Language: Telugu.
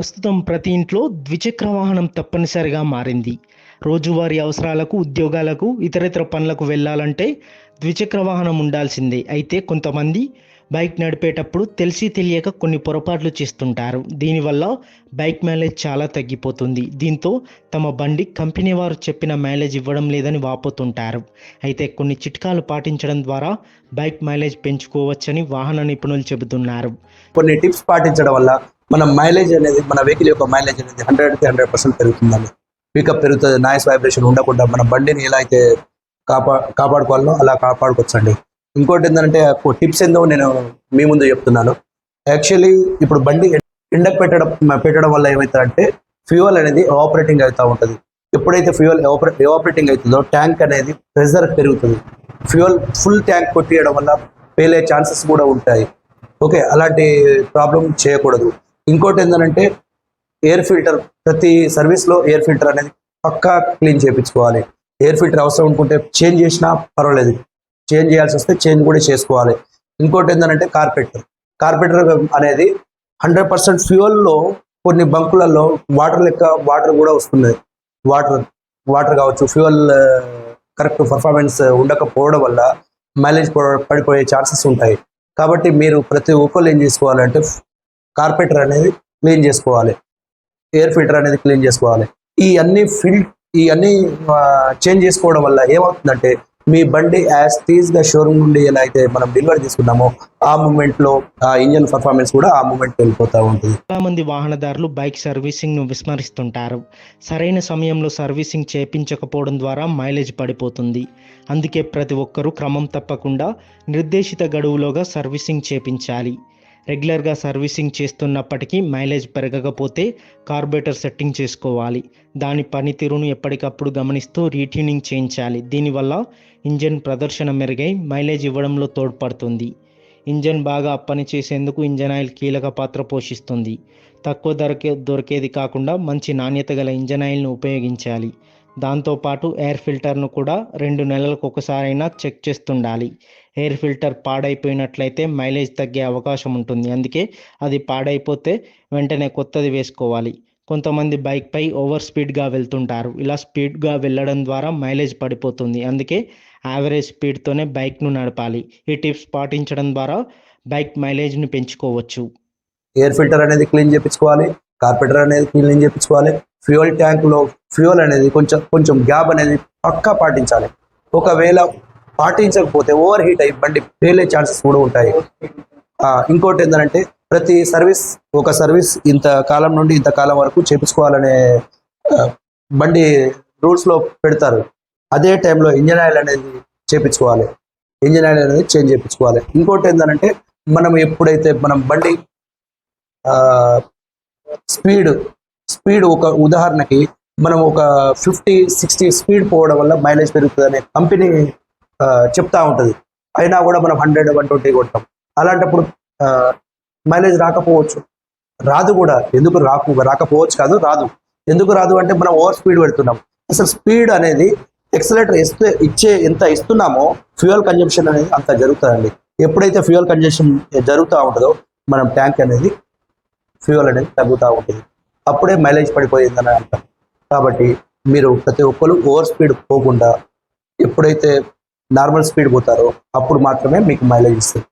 ప్రస్తుతం ప్రతి ఇంట్లో ద్విచక్ర వాహనం తప్పనిసరిగా మారింది. రోజువారీ అవసరాలకు ఉద్యోగాలకు ఇతరితర పనులకు వెళ్ళాలంటే ద్విచక్ర వాహనం ఉండాల్సిందే. అయితే కొంతమంది బైక్ నడిపేటప్పుడు తెలిసి తెలియక కొన్ని పొరపాట్లు చేస్తుంటారు. దీనివల్ల బైక్ మైలేజ్ చాలా తగ్గిపోతుంది. దీంతో తమ బండి కంపెనీ వారు చెప్పిన మైలేజ్ ఇవ్వడం లేదని వాపోతుంటారు. అయితే కొన్ని చిట్కాలు పాటించడం ద్వారా బైక్ మైలేజ్ పెంచుకోవచ్చని వాహన నిపుణులు చెబుతున్నారు. కొన్ని టిప్స్ పాటించడం వల్ల మన మైలేజ్ అనేది మన వెహికల్ యొక్క మైలేజ్ అనేది హండ్రెడ్ హండ్రెడ్ పర్సెంట్ పెరుగుతుందండి. పికప్ పెరుగుతుంది నాయిస్ వైబ్రేషన్ ఉండకుండా మన బండిని ఎలా అయితే కాపా కాపాడుకోవాలో అలా కాపాడుకోవచ్చండి. ఇంకోటి ఏంటంటే టిప్స్ ఏందో నేను మీ ముందు చెప్తున్నాను. యాక్చువల్లీ ఇప్పుడు బండి ఎండకు పెట్టడం పెట్టడం వల్ల ఏమవుతుందంటే ఫ్యూయల్ అనేది ఆపరేటింగ్ అవుతూ ఉంటుంది. ఎప్పుడైతే ఫ్యూయల్ ఆపరేటింగ్ అవుతుందో ట్యాంక్ అనేది ప్రెజర్ పెరుగుతుంది. ఫ్యూయల్ ఫుల్ ట్యాంక్ కొట్టియడం వల్ల పేలే ఛాన్సెస్ కూడా ఉంటాయి. ఓకే అలాంటి ప్రాబ్లం చేయకూడదు. ఇంకోటి ఏంటంటే ఎయిర్ ఫిల్టర్ ప్రతి సర్వీస్లో ఎయిర్ ఫిల్టర్ అనేది పక్కా క్లీన్ చేయించుకోవాలి ఎయిర్ ఫిల్టర్ అవసరం అనుకుంటే చేంజ్ చేసినా పర్వాలేదు. చేంజ్ చేయాల్సి వస్తే చేంజ్ కూడా చేసుకోవాలి. ఇంకోటి ఏంటంటే కార్పెటర్ కార్పెటర్ అనేది హండ్రెడ్ పర్సెంట్ ఫ్యూయల్లో కొన్ని బంకులలో వాటర్ లెక్క వాటర్ కూడా వస్తుంది. వాటర్ వాటర్ కావచ్చు ఫ్యూయల్ కరెక్ట్ పర్ఫార్మెన్స్ ఉండకపోవడం వల్ల మైలేజ్ పడిపోయే ఛాన్సెస్ ఉంటాయి. కాబట్టి మీరు ప్రతి ఒక్కరు ఏం చేసుకోవాలంటే కార్పెటర్ అనేది క్లీన్ చేసుకోవాలి. ఎయిర్ ఫిల్టర్ అనేది క్లీన్ చేసుకోవాలి. ఈ అన్ని ఫిల్ ఈ అన్ని చేంజ్ చేసుకోవడం వల్ల ఏమవుతుందంటే మీ బండి యాజ్ టీజ్గా షోరూమ్ నుండి ఎలా అయితే మనం డెలివరీ తీసుకున్నామో ఆ మూమెంట్లో ఆ ఇంజన్ పర్ఫార్మెన్స్ కూడా ఆ మూమెంట్ వెళ్ళిపోతూ ఉంటుంది. చాలా మంది వాహనదారులు బైక్ సర్వీసింగ్ను విస్మరిస్తుంటారు. సరైన సమయంలో సర్వీసింగ్ చేపించకపోవడం ద్వారా మైలేజ్ పడిపోతుంది. అందుకే ప్రతి ఒక్కరూ క్రమం తప్పకుండా నిర్దేశిత గడువులోగా సర్వీసింగ్ చేపించాలి. రెగ్యులర్గా సర్వీసింగ్ చేస్తున్నప్పటికీ మైలేజ్ పెరగకపోతే కార్బొరేటర్ సెట్టింగ్ చేసుకోవాలి. దాని పనితీరును ఎప్పటికప్పుడు గమనిస్తూ రీట్యూనింగ్ చేయించాలి. దీనివల్ల ఇంజన్ ప్రదర్శన మెరుగై మైలేజ్ ఇవ్వడంలో తోడ్పడుతుంది. ఇంజన్ బాగా పనిచేసేందుకు ఇంజన్ ఆయిల్ కీలక పాత్ర పోషిస్తుంది. తక్కువ ధరకే దొరికేది కాకుండా మంచి నాణ్యత గల ఇంజన్ ఆయిల్ను ఉపయోగించాలి. దాంతోపాటు ఎయిర్ ఫిల్టర్ను కూడా రెండు నెలలకు ఒకసారైనా చెక్ చేస్తుండాలి. ఎయిర్ ఫిల్టర్ పాడైపోయినట్లయితే మైలేజ్ తగ్గే అవకాశం ఉంటుంది. అందుకే అది పాడైపోతే వెంటనే కొత్తది వేసుకోవాలి. కొంతమంది బైక్పై ఓవర్ స్పీడ్గా వెళ్తుంటారు. ఇలా స్పీడ్గా వెళ్ళడం ద్వారా మైలేజ్ పడిపోతుంది. అందుకే యావరేజ్ స్పీడ్తోనే బైక్ను నడపాలి. ఈ టిప్స్ పాటించడం ద్వారా బైక్ మైలేజ్ని పెంచుకోవచ్చు. ఎయిర్ ఫిల్టర్ అనేది క్లీన్ చేయించుకోవాలి కార్పెటర్ అనేది క్లీన్ చేయించుకోవాలి ఫ్యూయల్ ట్యాంక్లో ఫ్యూయల్ అనేది కొంచెం కొంచెం గ్యాప్ అనేది పక్కా పాటించాలి. ఒకవేళ పాటించకపోతే ఓవర్ హీట్ అయ్యి బండి పేలే ఛాన్సెస్ కూడా ఉంటాయి. ఆ, ఇంకోటి ఏంటంటే ప్రతి సర్వీస్ ఒక సర్వీస్ ఇంత కాలం నుండి ఇంత కాలం వరకు చేపించుకోవాలనే బండి రూల్స్లో పెడతారు. అదే టైంలో ఇంజన్ ఆయిల్ అనేది చేపించుకోవాలి. ఇంజన్ ఆయిల్ అనేది చేంజ్ చేయించుకోవాలి ఇంకోటి ఏంటంటే మనం ఎప్పుడైతే మనం బండి స్పీడ్ స్పీడ్ ఒక ఉదాహరణకి మనం ఒక ఫిఫ్టీ సిక్స్టీ స్పీడ్ పోవడం వల్ల మైలేజ్ పెరుగుతుంది అనే కంపెనీ చెప్తా ఉంటుంది. అయినా కూడా మనం హండ్రెడ్ వన్ ట్వంటీ కొట్టాం అలాంటప్పుడు మైలేజ్ రాకపోవచ్చు. రాదు కూడా. ఎందుకు రాకు రాకపోవచ్చు కాదు రాదు. ఎందుకు రాదు అంటే మనం ఓవర్ స్పీడ్ పెడుతున్నాం. అసలు స్పీడ్ అనేది ఎక్సలేటర్ ఇస్తే ఇచ్చే ఎంత ఇస్తున్నామో ఫ్యూయల్ కన్జంప్షన్ అనేది అంత జరుగుతుందండి. ఎప్పుడైతే ఫ్యూయల్ కన్జంప్షన్ జరుగుతూ ఉంటుందో మనం ట్యాంక్ అనేది ఫ్యూయల్ అనేది తగ్గుతూ ఉంటుంది. అప్పుడే మైలేజ్ పడిపోయిందని అంటాం కాబట్టి మీరు ప్రతి ఒక్కరు ఓవర్ స్పీడ్ పోకుండా ఎప్పుడైతే నార్మల్ స్పీడ్ పోతారో అప్పుడు మాత్రమే మీకు మైలేజ్ ఇస్తుంది